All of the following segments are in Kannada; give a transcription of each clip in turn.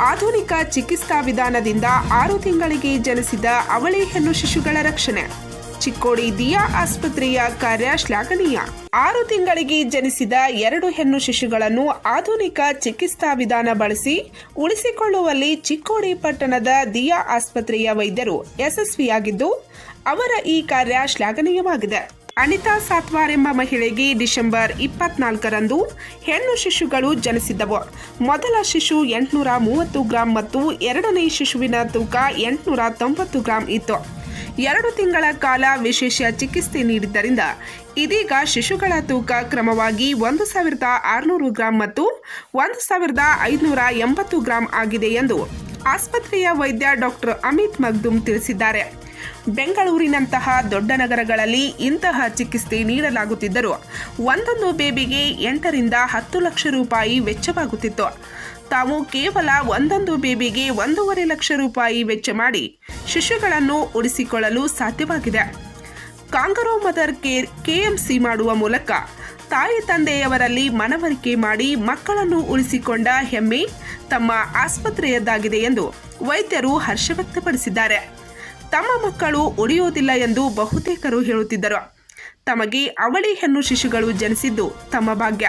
ಆಧುನಿಕ ಚಿಕಿತ್ಸಾ ವಿಧಾನದಿಂದ ಆರು ತಿಂಗಳಿಗೆ ಜನಿಸಿದ ಅವಳಿ ಹೆಣ್ಣು ಶಿಶುಗಳ ರಕ್ಷಣೆ. ಚಿಕ್ಕೋಡಿ ದಿಯಾ ಆಸ್ಪತ್ರೆಯ ಕಾರ್ಯ ಶ್ಲಾಘನೀಯ. ಆರು ತಿಂಗಳಿಗೆ ಜನಿಸಿದ ಎರಡು ಹೆಣ್ಣು ಶಿಶುಗಳನ್ನು ಆಧುನಿಕ ಚಿಕಿತ್ಸಾ ವಿಧಾನ ಬಳಸಿ ಉಳಿಸಿಕೊಳ್ಳುವಲ್ಲಿ ಚಿಕ್ಕೋಡಿ ಪಟ್ಟಣದ ದಿಯಾ ಆಸ್ಪತ್ರೆಯ ವೈದ್ಯರು ಯಶಸ್ವಿಯಾಗಿದ್ದು, ಅವರ ಈ ಕಾರ್ಯ ಶ್ಲಾಘನೀಯವಾಗಿದೆ. ಅನಿತಾ ಸಾತ್ವಾರ್ ಎಂಬ ಮಹಿಳೆಗೆ ಡಿಸೆಂಬರ್ ಇಪ್ಪತ್ನಾಲ್ಕರಂದು ಹೆಣ್ಣು ಶಿಶುಗಳು ಜನಿಸಿದ್ದವು. ಮೊದಲ ಶಿಶು ಎಂಟುನೂರ ಮೂವತ್ತು ಗ್ರಾಂ ಮತ್ತು ಎರಡನೇ ಶಿಶುವಿನ ತೂಕ ಎಂಟುನೂರ ತೊಂಬತ್ತು ಗ್ರಾಂ ಇತ್ತು. ಎರಡು ತಿಂಗಳ ಕಾಲ ವಿಶೇಷ ಚಿಕಿತ್ಸೆ ನೀಡಿದ್ದರಿಂದ ಇದೀಗ ಶಿಶುಗಳ ತೂಕ ಕ್ರಮವಾಗಿ ಒಂದು ಸಾವಿರದ ಆರುನೂರು ಗ್ರಾಂ ಮತ್ತು ಒಂದು ಸಾವಿರದ ಐದುನೂರ ಎಂಬತ್ತು ಗ್ರಾಂ ಆಗಿದೆ ಎಂದು ಆಸ್ಪತ್ರೆಯ ವೈದ್ಯ ಡಾಕ್ಟರ್ ಅಮಿತ್ ಮಗ್ದುಮ್ ತಿಳಿಸಿದ್ದಾರೆ. ಬೆಂಗಳೂರಿನಂತಹ ದೊಡ್ಡ ನಗರಗಳಲ್ಲಿ ಇಂತಹ ಚಿಕಿತ್ಸೆ ನೀಡಲಾಗುತ್ತಿದ್ದರೂ ಒಂದೊಂದು ಬೇಬಿಗೆ ಎಂಟರಿಂದ ಹತ್ತು ಲಕ್ಷ ರೂಪಾಯಿ ವೆಚ್ಚವಾಗುತ್ತಿತ್ತು. ತಾವು ಕೇವಲ ಒಂದೊಂದು ಬೇಬಿಗೆ ಒಂದೂವರೆ ಲಕ್ಷ ರೂಪಾಯಿ ವೆಚ್ಚ ಮಾಡಿ ಶಿಶುಗಳನ್ನು ಉಳಿಸಿಕೊಳ್ಳಲು ಸಾಧ್ಯವಾಗಿದೆ. ಕಾಂಗರೋ ಮದರ್ ಕೇರ್ ಕೆಎಂಸಿ ಮಾಡುವ ಮೂಲಕ ತಾಯಿ ತಂದೆಯವರಲ್ಲಿ ಮನವರಿಕೆ ಮಾಡಿ ಮಕ್ಕಳನ್ನು ಉಳಿಸಿಕೊಂಡ ಹೆಮ್ಮೆ ತಮ್ಮ ಆಸ್ಪತ್ರೆಯದ್ದಾಗಿದೆ ಎಂದು ವೈದ್ಯರು ಹರ್ಷ ವ್ಯಕ್ತಪಡಿಸಿದ್ದಾರೆ. ತಮ್ಮ ಮಕ್ಕಳು ಉಳಿಯೋದಿಲ್ಲ ಎಂದು ಬಹುತೇಕರು ಹೇಳುತ್ತಿದ್ದರು. ತಮಗೆ ಅವಳಿ ಹೆಣ್ಣು ಶಿಶುಗಳು ಜನಿಸಿದ್ದು ತಮ್ಮ ಭಾಗ್ಯ.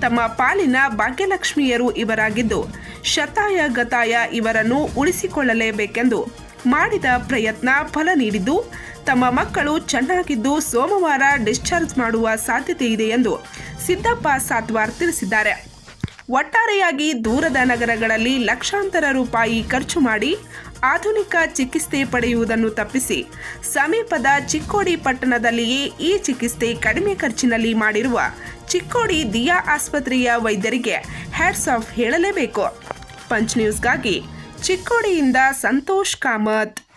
ತಮ್ಮ ಪಾಲಿನ ಭಾಗ್ಯಲಕ್ಷ್ಮಿಯರು ಇವರಾಗಿದ್ದು, ಶತಾಯ ಗತಾಯ ಇವರನ್ನು ಉಳಿಸಿಕೊಳ್ಳಲೇಬೇಕೆಂದು ಮಾಡಿದ ಪ್ರಯತ್ನ ಫಲ ನೀಡಿದ್ದು, ತಮ್ಮ ಮಕ್ಕಳು ಚೆನ್ನಾಗಿದ್ದು ಸೋಮವಾರ ಡಿಸ್ಚಾರ್ಜ್ ಮಾಡುವ ಸಾಧ್ಯತೆ ಇದೆ ಎಂದು ಸಿದ್ದಪ್ಪ ಸಾತ್ವಾರ್ ತಿಳಿಸಿದ್ದಾರೆ. ಒಟ್ಟಾರೆಯಾಗಿ ದೂರದ ನಗರಗಳಲ್ಲಿ ಲಕ್ಷಾಂತರ ರೂಪಾಯಿ ಖರ್ಚು ಮಾಡಿ ಆಧುನಿಕ ಚಿಕಿತ್ಸೆ ಪಡೆಯುವುದನ್ನು ತಪ್ಪಿಸಿ ಸಮೀಪದ ಚಿಕ್ಕೋಡಿ ಪಟ್ಟಣದಲ್ಲಿಯೇ ಈ ಚಿಕಿತ್ಸೆ ಕಡಿಮೆ ಖರ್ಚಿನಲ್ಲಿ ಮಾಡಿರುವ ಚಿಕ್ಕೋಡಿ ದಿಯಾ ಆಸ್ಪತ್ರೆಯ ವೈದ್ಯರಿಗೆ ಹ್ಯಾಡ್ಸ್ ಆಫ್ ಹೇಳಲೇಬೇಕು. ಪಂಚ್ ನ್ಯೂಸ್ಗಾಗಿ ಚಿಕ್ಕೋಡಿಯಿಂದ ಸಂತೋಷ್ ಕಾಮತ್.